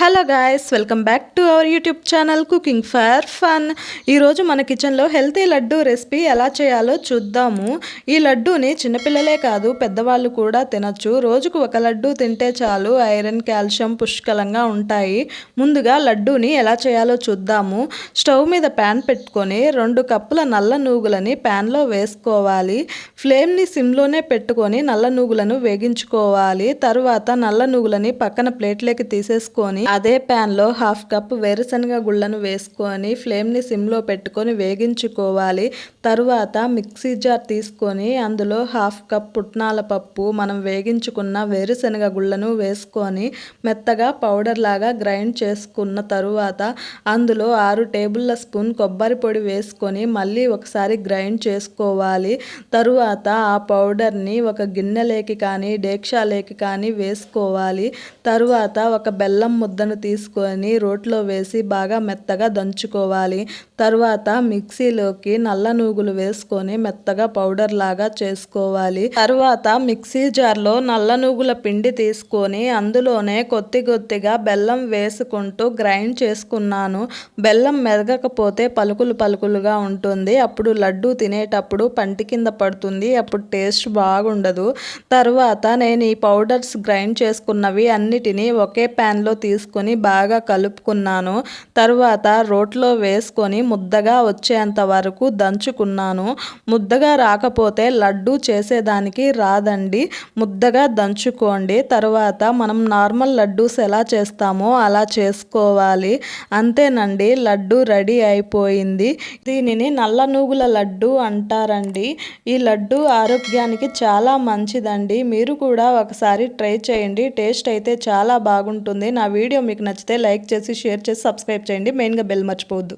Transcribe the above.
Hello guys welcome back to our YouTube channel cooking for fun ఈరోజు మన కిచెన్లో healthy laddu recipe ఎలా చేయాలో చూద్దాము. ఈ లడ్డూని చిన్నపిల్లలే కాదు పెద్దవాళ్ళు కూడా తినచ్చు. రోజుకు ఒక లడ్డు తింటే చాలు ఐరన్ కాల్షియం పుష్కలంగా ఉంటాయి. ముందుగా లడ్డూని ఎలా చేయాలో చూద్దాము. స్టవ్ మీద ప్యాన్ పెట్టుకొని రెండు కప్పుల నల్ల నూగులని ప్యాన్లో వేసుకోవాలి. ఫ్లేమ్ని సిమ్లోనే పెట్టుకొని నల్ల నూగులను వేగించుకోవాలి. తరువాత నల్ల నూగులని పక్కన ప్లేట్లోకి తీసేసుకొని అదే ప్యాన్లో హాఫ్ కప్ వేరుశనగ గుళ్ళను వేసుకొని ఫ్లేమ్ని సిమ్లో పెట్టుకొని వేగించుకోవాలి. తరువాత మిక్సీ జార్ తీసుకొని అందులో హాఫ్ కప్ పుట్నాల పప్పు మనం వేగించుకున్న వేరుశనగ గుళ్ళను వేసుకొని మెత్తగా పౌడర్ లాగా గ్రైండ్ చేసుకున్న తరువాత అందులో ఆరు టేబుల్ల స్పూన్ కొబ్బరి పొడి వేసుకొని మళ్ళీ ఒకసారి గ్రైండ్ చేసుకోవాలి. తరువాత ఆ పౌడర్ని ఒక గిన్నెలేకి కానీ డేక్షాలేకి కానీ వేసుకోవాలి. తరువాత ఒక బెల్లం ముద్దను తీసుకొని రోట్లో వేసి బాగా మెత్తగా దంచుకోవాలి. తర్వాత మిక్సీలోకి నల్ల నూగులు వేసుకొని మెత్తగా పౌడర్ లాగా చేసుకోవాలి. తర్వాత మిక్సీ జార్లో నల్ల నూగుల పిండి తీసుకొని అందులోనే కొద్ది కొద్దిగా బెల్లం వేసుకుంటూ గ్రైండ్ చేసుకున్నాను. బెల్లం మెదగకపోతే పలుకులు పలుకులుగా ఉంటుంది. అప్పుడు లడ్డు తినేటప్పుడు పంటి కింద పడుతుంది. అప్పుడు టేస్ట్ బాగుండదు. తర్వాత నేను ఈ పౌడర్స్ గ్రైండ్ చేసుకున్నవి అన్నిటినీ ఒకే ప్యాన్లో తీసుకొని బాగా కలుపుకున్నాను. తర్వాత రోట్లో వేసుకొని ముద్దగా వచ్చేంత వరకు దంచుకున్నాను. ముద్దగా రాకపోతే లడ్డు చేసేదానికి రాదండి. ముద్దగా దంచుకోండి. తర్వాత మనం నార్మల్ లడ్డూస్ ఎలా చేస్తామో అలా చేసుకోవాలి. అంతేనండి లడ్డు రెడీ అయిపోయింది. దీనిని నల్ల నూగుల లడ్డు అంటారండి. ఈ లడ్డు ఆరోగ్యానికి చాలా మంచిదండి. మీరు కూడా ఒకసారి ట్రై చేయండి. టేస్ట్ అయితే చాలా బాగుంటుంది. నా వీడియో వీడియో మీకు నచ్చితే లైక్ చేసి షేర్ చేసి సబ్స్క్రైబ్ చేయండి. మెయిన్గా బెల్ మర్చిపోవద్దు.